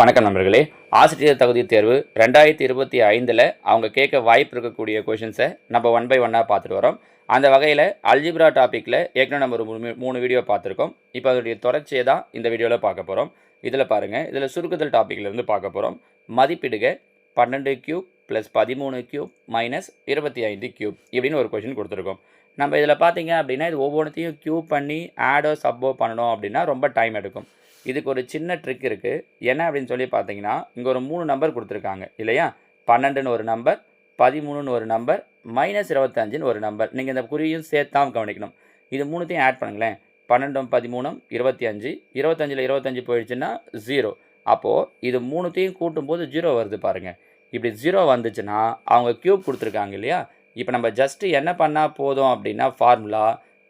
வணக்கம் நண்பர்களே. ஆசிரியர் தகுதி தேர்வு ரெண்டாயிரத்தி இருபத்தி ஐந்தில் அவங்க கேட்க வாய்ப்பு இருக்கக்கூடிய கொஷின்ஸை நம்ம ஒன் பை ஒன்னாக பார்த்துட்டு வரோம். அந்த வகையில் அல்ஜிப்ரா டாப்பிக்கில் ஏற்கனவே நம்ம ஒரு மூணு வீடியோ பார்த்துருக்கோம். இப்போ அதனுடைய தொடர்ச்சியை தான் இந்த வீடியோவில் பார்க்க போகிறோம் இதில் பாருங்கள் இதில் சுருக்குதல் டாப்பிக்லேருந்து பார்க்க போகிறோம் மதிப்பிடுக பன்னெண்டு கியூப் ப்ளஸ் பதிமூணு கியூப் மைனஸ் இருபத்தி ஐந்து கியூப் இப்படின்னு ஒரு கொஷின் கொடுத்துருக்கோம். நம்ம இதில் பார்த்தீங்க அப்படின்னா இது ஒவ்வொன்றத்தையும் கியூப் பண்ணி ஆடோ சப்போ பண்ணணும் அப்படின்னா ரொம்ப டைம் எடுக்கும். இதுக்கு ஒரு சின்ன ட்ரிக் இருக்குது என்ன அப்படின்னு சொல்லி பார்த்தீங்கன்னா இங்கே ஒரு மூணு நம்பர் கொடுத்துருக்காங்க. இல்லையா? பன்னெண்டுன்னு ஒரு நம்பர் பதிமூணுன்னு ஒரு நம்பர் மைனஸ் இருபத்தஞ்சுன்னு ஒரு நம்பர் நீங்கள் இந்த குறியும் சேர்த்தாம் கவனிக்கணும். இது மூணுத்தையும் ஆட் பண்ணுங்களேன். பன்னெண்டும் பதிமூணும் இருபத்தி அஞ்சு இருபத்தஞ்சில் இருபத்தஞ்சு போயிடுச்சுன்னா ஜீரோ அப்போது இது மூணுத்தையும் கூட்டும்போது ஜீரோ வருது பாருங்கள் இப்படி ஜீரோ வந்துச்சுன்னா அவங்க க்யூப் கொடுத்துருக்காங்க இல்லையா? இப்போ நம்ம ஜஸ்ட்டு என்ன பண்ணால் போதும் அப்படின்னா ஃபார்முலா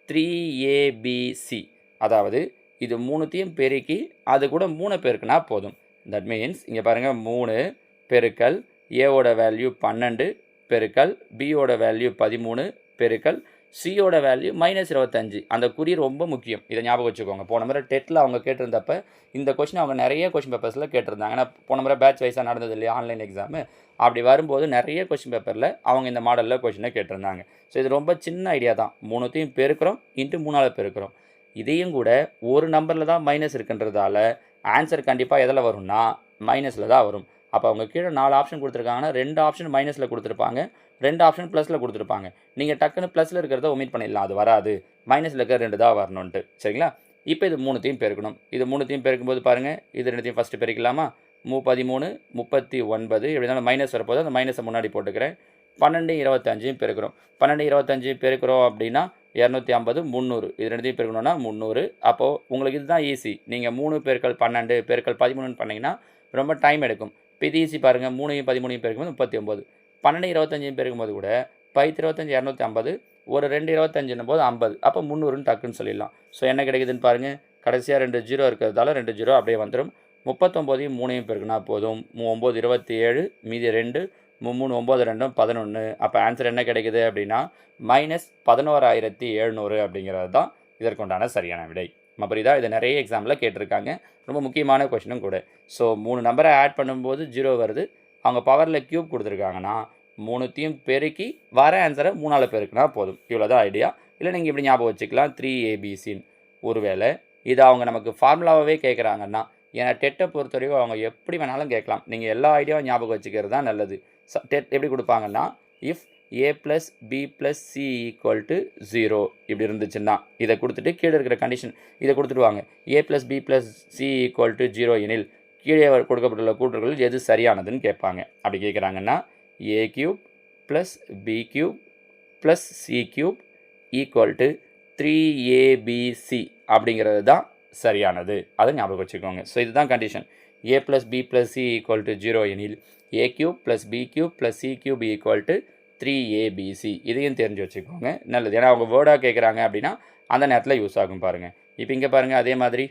த்ரீ ஏபிசி அதாவது இது மூணுத்தையும் பெருக்கி அது கூட மூணு பெருக்குனா போதும். தட் மீன்ஸ் இங்கே பாருங்கள் மூணு பெருக்கல் ஏவோட வேல்யூ பன்னெண்டு பெருக்கல் பியோட வேல்யூ பதிமூணு பெருக்கல் சியோட வேல்யூ மைனஸ் இருபத்தஞ்சு. அந்த குறி ரொம்ப முக்கியம். இதை ஞாபகம் வச்சுக்கோங்க. போன முறை டெட்டில் அவங்க கேட்டிருந்தப்ப இந்த கொஷின் அவங்க நிறைய கொஷின் பேப்பர்ஸில் கேட்டிருந்தாங்க. ஏன்னா போன முறை பேட்ச் வைஸாக நடந்தது இல்லையா ஆன்லைன் எக்ஸாமு அப்படி வரும்போது நிறைய கொஷின் பேப்பரில் அவங்க இந்த மாடலில் கொஷினை கேட்டிருந்தாங்க. ஸோ இது ரொம்ப சின்ன ஐடியா தான். மூணுத்தையும் பெருக்கிறோம் இன்ட்டு மூணாவது பெருக்கிறோம். இதையும் கூட ஒரு நம்பரில் தான் மைனஸ் இருக்குன்றதால ஆன்சர் கண்டிப்பாக எதில் வரும்னா மைனஸில் தான் வரும். அப்போ அவங்க கீழே நாலு ஆப்ஷன் கொடுத்துருக்காங்கன்னா ரெண்டு ஆப்ஷன் மைனஸில் கொடுத்துருப்பாங்க. ரெண்டு ஆப்ஷன் ப்ளஸில் கொடுத்துருப்பாங்க. நீங்கள் டக்குன்னு ப்ளஸில் இருக்கிறத ஒமிட் பண்ணிடலாம். அது வராது. மைனஸில் இருக்கிற ரெண்டு தான் வரணுன்ட்டு சரிங்களா? இப்போ இது மூணுத்தையும் பெருக்கணும். இது மூணுத்தையும் பெருக்கும்போது பாருங்கள் இது ரெண்டுத்தையும் ஃபஸ்ட்டு பெருக்கலாமா? மூ பதிமூணு முப்பத்தி ஒன்பது எப்படி இருந்தாலும் மைனஸ் வரப்போது அந்த மைனஸை முன்னாடி போட்டுக்கிறேன். பன்னெண்டு இருபத்தஞ்சையும் பெருக்கிறோம். பன்னெண்டு இருபத்தஞ்சையும் பெருக்கிறோம் அப்படின்னா இரநூத்தி ஐம்பது முந்நூறு. இது ரெண்டுத்தையும் பெருக்கணும்னா முந்நூறு. அப்போது உங்களுக்கு இதுதான் ஈஸி நீங்கள் மூணு பேருக்கள் பன்னெண்டு பேருக்கள் பதிமூணுன்னு பண்ணிங்கன்னா ரொம்ப டைம் எடுக்கும். இப்போ இது ஈஸி பாருங்கள் மூணையும் பதிமூணையும் பெருக்கும்போது முப்பத்தி ஒம்பது. பன்னெண்டு இருபத்தஞ்சையும் பெருக்கும்போது கூட பைத்து இருபத்தஞ்சி இரநூத்தி ஐம்பது. ஒரு ரெண்டு இருபத்தஞ்சுன்னும் போது ஐம்பது. அப்போ முந்நூறுன்னு டக்குன்னு சொல்லிடலாம். ஸோ என்ன கிடைக்குதுன்னு பாருங்கள் கடைசியாக ரெண்டு ஜீரோ இருக்கிறதால ரெண்டு ஜீரோ அப்படியே வந்துடும் முப்பத்தொம்போதையும் மூணையும் பெருக்குனா போதும். ஒம்பது இருபத்தி ஏழு மீதி ரெண்டு. மூணு ஒம்பது ரெண்டும் பதினொன்று அப்போ ஆன்சர் என்ன கிடைக்குது அப்படின்னா மைனஸ் பதினோராயிரத்தி எழுநூறு அப்படிங்கிறது தான் இதற்குண்டான சரியான விடை. நம்ம புரியுதா? இதை நிறைய எக்ஸாமில் கேட்டிருக்காங்க. ரொம்ப முக்கியமான கொஷினும் கூட. ஸோ மூணு நம்பரை ஆட் பண்ணும்போது ஜீரோ வருது. அவங்க பவரில் க்யூப் கொடுத்துருக்காங்கன்னா மூணுத்தையும் பெருக்கி வர ஆன்சரை மூணால் பெருக்குனா போதும். இவ்வளோ தான் ஐடியா இல்லை நீங்கள் இப்படி ஞாபகம் வச்சுக்கலாம். த்ரீ ஏபிசின்னு ஒருவேளை இதை அவங்க நமக்கு ஃபார்முலாவே கேட்குறாங்கன்னா ஏன்னா டெட்டை பொறுத்தவரைக்கும் அவங்க எப்படி வேணாலும் கேட்கலாம். நீங்கள் எல்லா ஐடியாவும் ஞாபகம் வச்சுக்கிறது தான் நல்லது. டெட் எப்படி கொடுப்பாங்கன்னா if A plus B plus C equal to zero இப்படி இருந்துச்சுன்னா இதை கொடுத்துட்டு கீழே இருக்கிற கண்டிஷன் இதை கொடுத்துடுவாங்க. A plus B plus C equal to zero எனில் கீழே கொடுக்கப்பட்டுள்ள கூற்றுகள் எது சரியானதுன்னு கேட்பாங்க. அப்படி கேட்குறாங்கன்னா A cube plus B cube plus C cube equal to three ABC அப்படிங்கிறது தான் சரியானது. அதை ஞாபகம் வச்சுக்கோங்க. ஸோ இதுதான் condition A plus B plus C equal to zero எனில் A cube plus B cube plus C cube equal to three ABC இதையும் தெரிஞ்சு வச்சுக்கோங்க. நல்லது. ஏன்னா அவங்க வேர்டாக கேட்குறாங்க அப்படின்னா அந்த நேரத்தில் யூஸ் ஆகும் பாருங்கள் இப்போ இங்கே பாருங்கள் அதே மாதிரி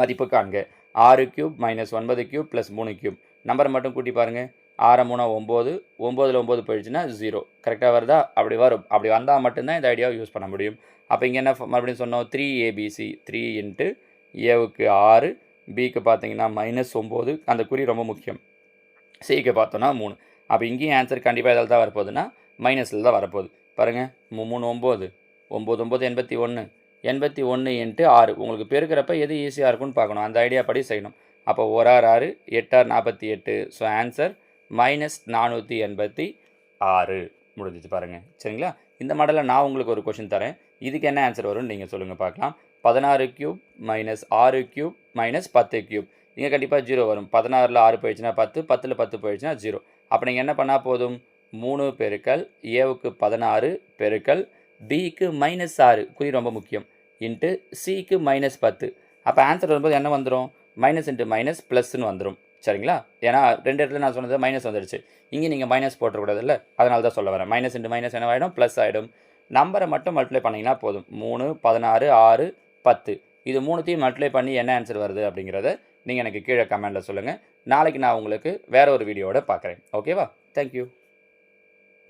மதிப்பு காண்க. ஆறு க்யூப் மைனஸ் ஒன்பது க்யூப் ப்ளஸ் மூணு க்யூப் நம்பர் மட்டும் கூட்டி பாருங்கள் ஆறு மூணு ஒம்பது ஒம்போதில் ஒம்பது போயிடுச்சுன்னா ஜீரோ கரெக்டாக வருதா? அப்படி வரும். அப்படி வந்தால் மட்டும்தான் இந்த ஐடியாவை யூஸ் பண்ண முடியும். அப்போ இங்கே என்ன மறுபடியும் சொன்னோம்? Three A B C three into ஏவுக்கு ஆறு பிக்கு பார்த்தீங்கன்னா மைனஸ் ஒம்பது. அந்த குறி ரொம்ப முக்கியம். சிக்கு பார்த்தோன்னா மூணு. அப்போ இங்கேயும் ஆன்சர் கண்டிப்பாக இதில் தான் வரப்போகுதுன்னா மைனஸில் தான் வரப்போகுது. பாருங்கள் மூணு ஒம்பது. ஒம்பது ஒம்பது எண்பத்தி ஒன்று எண்பத்தி ஒன்று இன்ட்டு ஆறு. உங்களுக்கு பெருக்கிறப்ப எது ஈஸியாக இருக்கும்னு பார்க்கணும். அந்த ஐடியா படி செய்யணும். அப்போ ஒரு ஆறு ஆறு எட்டார் நாற்பத்தி எட்டு. ஸோ ஆன்சர் மைனஸ் நானூற்றி எண்பத்தி ஆறு. முடிஞ்சிச்சு பாருங்கள் சரிங்களா? இந்த மாடலில் நான் உங்களுக்கு ஒரு கொஷின் தரேன். இதுக்கு என்ன ஆன்சர் வரும்னு நீங்கள் சொல்லுங்கள் பார்க்கலாம். பதினாறு க்யூப் மைனஸ் ஆறு க்யூப் மைனஸ் பத்து க்யூப் இங்கே கண்டிப்பாக ஜீரோ வரும். பதினாறில் ஆறு போயிடுச்சுன்னா பத்து பத்தில் பத்து போயிடுச்சுன்னா ஜீரோ அப்போ நீங்கள் என்ன பண்ணால் போதும்? மூணு பெருக்கல் ஏவுக்கு பதினாறு பெருக்கல் பிக்கு மைனஸ் ஆறு. குறி ரொம்ப முக்கியம். இன்ட்டு சிக்கு மைனஸ் பத்து. அப்போ ஆன்சர் வரும்போது என்ன வந்துடும் மைனஸ் இன்ட்டு மைனஸ் ப்ளஸ்ன்னு வந்துடும் சரிங்களா? ஏன்னா ரெண்டு இடத்துல நான் சொன்னது மைனஸ் வந்துடுச்சு. இங்கே நீங்கள் மைனஸ் போட்டுறக்கூடாதுல்ல? அதனால தான் சொல்ல வரேன். மைனஸ் இன்ட்டு மைனஸ் என்ன ஆகிடும் ப்ளஸ் ஆகிடும் நம்பரை மட்டும் மல்டிப்ளை பண்ணிங்கன்னா போதும். மூணு பதினாறு ஆறு பத்து. இது மூணுத்தையும் மல்டிப்ளை பண்ணி என்ன ஆன்சர் வருது அப்படிங்கிறத நீங்கள் எனக்கு கீழே கமெண்ட்டில் சொல்லுங்கள் நாளைக்கு நான் உங்களுக்கு வேறு ஒரு வீடியோவோட பார்க்குறேன். ஓகேவா தேங்க்யூ